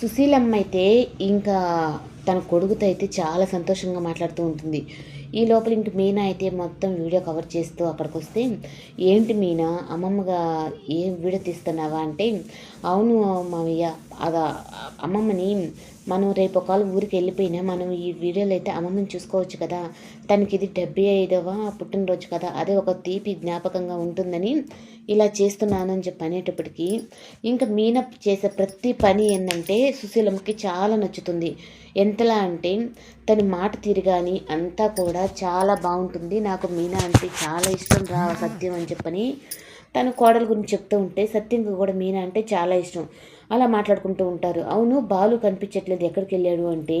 సుశీలమ్మ అయితే ఇంకా తన కొడుకుతో అయితే చాలా సంతోషంగా మాట్లాడుతూ ఉంటుంది. ఈ లోపల ఇంక మీనా అయితే మొత్తం వీడియో కవర్ చేస్తూ అక్కడికి వస్తే ఏంటి మీనా అమ్మమ్మగా ఏం వీడియో తీస్తున్నావా? అంటే అవును మావయ్య అదా అమ్మమ్మని మనం రేపు ఒకవేళ ఊరికి వెళ్ళిపోయినా మనం ఈ వీడియోలో అయితే అమ్మమ్మని చూసుకోవచ్చు కదా. తనకి ఇది డెబ్బై ఐదవ పుట్టినరోజు కదా. అదే ఒక తీపి జ్ఞాపకంగా ఉంటుందని ఇలా చేస్తున్నాను అని చెప్పి అనేటప్పటికీ ఇంకా మీన చేసే ప్రతి పని ఏంటంటే సుశీలమ్మకి చాలా నచ్చుతుంది. ఎంతలా అంటే తన మాట తిరిగాని అంతా కూడా చాలా బాగుంటుంది. నాకు మీనా అంటే చాలా ఇష్టం రా సత్యం అని చెప్పని తన కోడల గురించి చెప్తూ ఉంటే సత్యంకి కూడా మీనా అంటే చాలా ఇష్టం. అలా మాట్లాడుకుంటూ ఉంటారు. అవును బాలు కనిపించట్లేదు ఎక్కడికి వెళ్ళాడు అంటే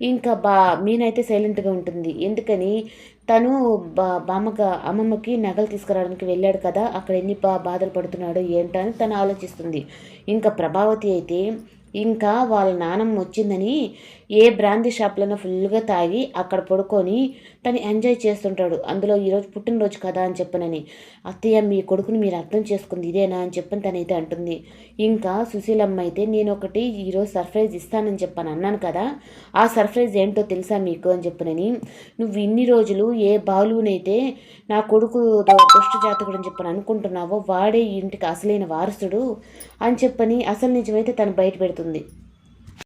ఇంకా బా మీనా అయితే సైలెంట్గా ఉంటుంది. ఎందుకని? తను బా బామ్మగా అమ్మమ్మకి నగలు తీసుకురావడానికి వెళ్ళాడు కదా అక్కడ ఎన్ని బా బాధలు పడుతున్నాడో ఏంటో అని తను ఆలోచిస్తుంది. ఇంకా ప్రభావతి అయితే ఇంకా వాళ్ళ నానమ్మ వచ్చిందని ఏ బ్రాందీ షాప్లోనో ఫుల్గా తాగి అక్కడ పడుకొని తను ఎంజాయ్ చేస్తుంటాడు. అందులో ఈరోజు పుట్టినరోజు కదా అని చెప్పనని. అత్తయ్య మీ కొడుకుని మీరు అర్థం చేసుకుంది ఇదేనా అని చెప్పని తనైతే అంటుంది. ఇంకా సుశీలమ్మ అయితే నేను ఒకటి ఈరోజు సర్ప్రైజ్ ఇస్తానని చెప్పని అన్నాను కదా ఆ సర్ప్రైజ్ ఏంటో తెలుసా మీకు అని చెప్పనని. నువ్వు ఇన్ని రోజులు ఏ బాలునైతే నా కొడుకు దుష్ట జాతకుడు అని చెప్పని అనుకుంటున్నావో వాడే ఇంటికి అసలైన వారసుడు అని చెప్పని అసలు నిజమైతే తను బయట పెడుతుంది.